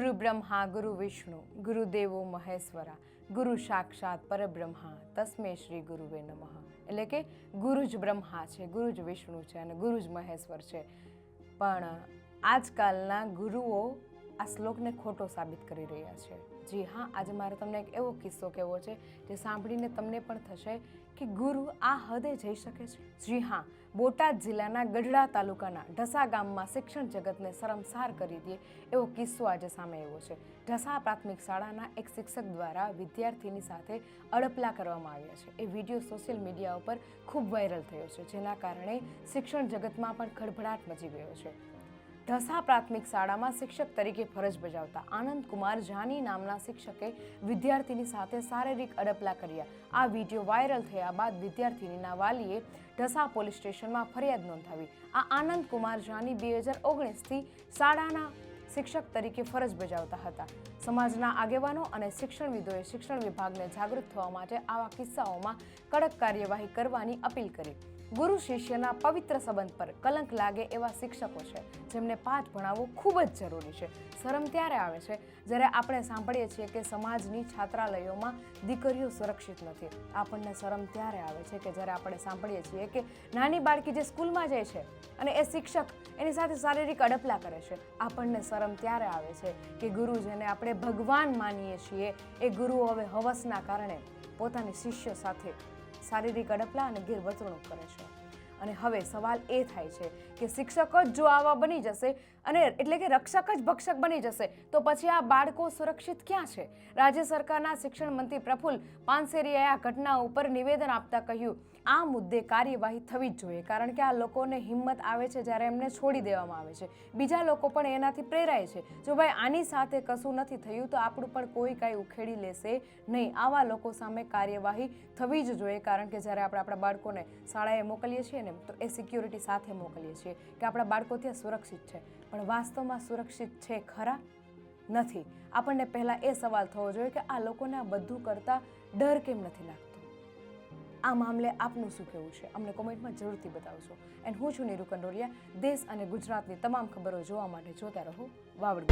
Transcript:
ગુરુ બ્રહ્મા ગુરુ વિષ્ણુ, ગુરુદેવો મહેશ્વરા, ગુરુ સાક્ષાત પરબ્રહ્મા, તસ્મે શ્રી ગુરુવે નમઃ. એટલે કે ગુરુ જ બ્રહ્મા છે, ગુરુ જ વિષ્ણુ છે અને ગુરુ જ મહેશ્વર છે. પણ આજકાલના ગુરુઓ આ શ્લોકને ખોટો સાબિત કરી રહ્યા છે. જી હા, આજે મારે તમને એક એવો કિસ્સો કહેવો છે જે સાંભળીને તમને પણ થશે કે ગુરુ આ હદે જઈ શકે છે. જી હા બોટાદ જિલ્લાના ગઢડા તાલુકાના ઢસા ગામમાં શિક્ષણ જગતને શરમસાર કરી દે એવો કિસ્સો આજે સામે આવ્યો છે. ઢસા પ્રાથમિક શાળાના એક શિક્ષક દ્વારા વિદ્યાર્થીની સાથે અડપલા કરવામાં આવ્યા છે. એ વીડિયો સોશિયલ મીડિયા ઉપર ખૂબ વાયરલ થયો છે, જેના કારણે શિક્ષણ જગતમાં પણ ખળભળાટ મચી ગયો છે. ઢસા પ્રાથમિક શાળામાં શિક્ષક તરીકે ફરજ બજાવતા આનંદ કુમાર જાની નામના શિક્ષકે વિદ્યાર્થીની સાથે શારીરિક અડપલા કર્યા. આ વીડિયો વાયરલ થયા બાદ વિદ્યાર્થીનીના વાલીએ ઢસા પોલીસ સ્ટેશનમાં ફરિયાદ નોંધાવી. આ આનંદ કુમાર જાની બે હજાર ઓગણીસથી શાળાના શિક્ષક તરીકે ફરજ બજાવતા હતા. સમાજના આગેવાનો અને શિક્ષણવિદોએ શિક્ષણ વિભાગને જાગૃત થવા માટે આવા કિસ્સાઓમાં કડક કાર્યવાહી કરવાની અપીલ કરી. ગુરુ શિષ્યના પવિત્ર સંબંધ પર કલંક લાગે એવા શિક્ષકો છે, જેમને પાઠ ભણાવવો ખૂબ જ જરૂરી છે. શરમ ત્યારે આવે છે, જ્યારે આપણે સાંભળીએ છીએ કે સમાજની છાત્રાલયોમાં દીકરીઓ સુરક્ષિત નથી. આપણને શરમ ત્યારે આવે છે કે જ્યારે આપણે સાંભળીએ છીએ કે નાની બાળકી જે સ્કૂલમાં જાય છે અને એ શિક્ષક એની સાથે શારીરિક અડપલા કરે છે, આપણને શરમ ત્યારે આવે છે કે ગુરુ જેને આપણે ભગવાન માનીએ છીએ, એ ગુરુઓ હવે હવસના કારણે પોતાની શિષ્ય સાથે શારીરિક અડપલા અને ગેરવર્તણૂક કરે છે. અને હવે સવાલ એ થાય છે કે શિક્ષક જ જો આવા બની જશે અને એટલે કે રક્ષક જ ભક્ષક બની જશે, તો પછી આ બાળકો સુરક્ષિત ક્યાં છે? રાજ્ય સરકારના શિક્ષણ મંત્રી પ્રફુલ્લ પાનસેરીએ આ ઘટના ઉપર નિવેદન આપતા કહ્યું, આ મુદ્દે કાર્યવાહી થવી જ જોઈએ, કારણ કે આ લોકોને હિંમત આવે છે જ્યારે એમને છોડી દેવામાં આવે છે. બીજા લોકો પણ એનાથી પ્રેરાય છે. જો ભાઈ આની સાથે કશું નથી થયું, તો આપણું પણ કોઈ કાંઈ ઉખેડી લેશે નહીં. આવા લોકો સામે કાર્યવાહી થવી જ જોઈએ, કારણ કે જ્યારે આપણે આપણા બાળકોને શાળાએ મોકલીએ છીએ ને તો એ સિક્યુરિટી સાથે મોકલીએ છીએ કે આપણા બાળકો ત્યાં સુરક્ષિત છે. પણ વાસ્તવમાં સુરક્ષિત છે ખરા? નથી. આપણને પહેલાં એ સવાલ થવો જોઈએ કે આ લોકોને આ બધું કરતાં ડર કેમ નથી લાગતો? આ મામલે આપનું શું કહેવું છે? અમને કોમેન્ટમાં જરૂરથી બતાવશો. એન્ડ હું છું નીરુ કંડોરિયા દેશ અને ગુજરાતની તમામ ખબરો જોવા માટે જોતા રહો. વાવડ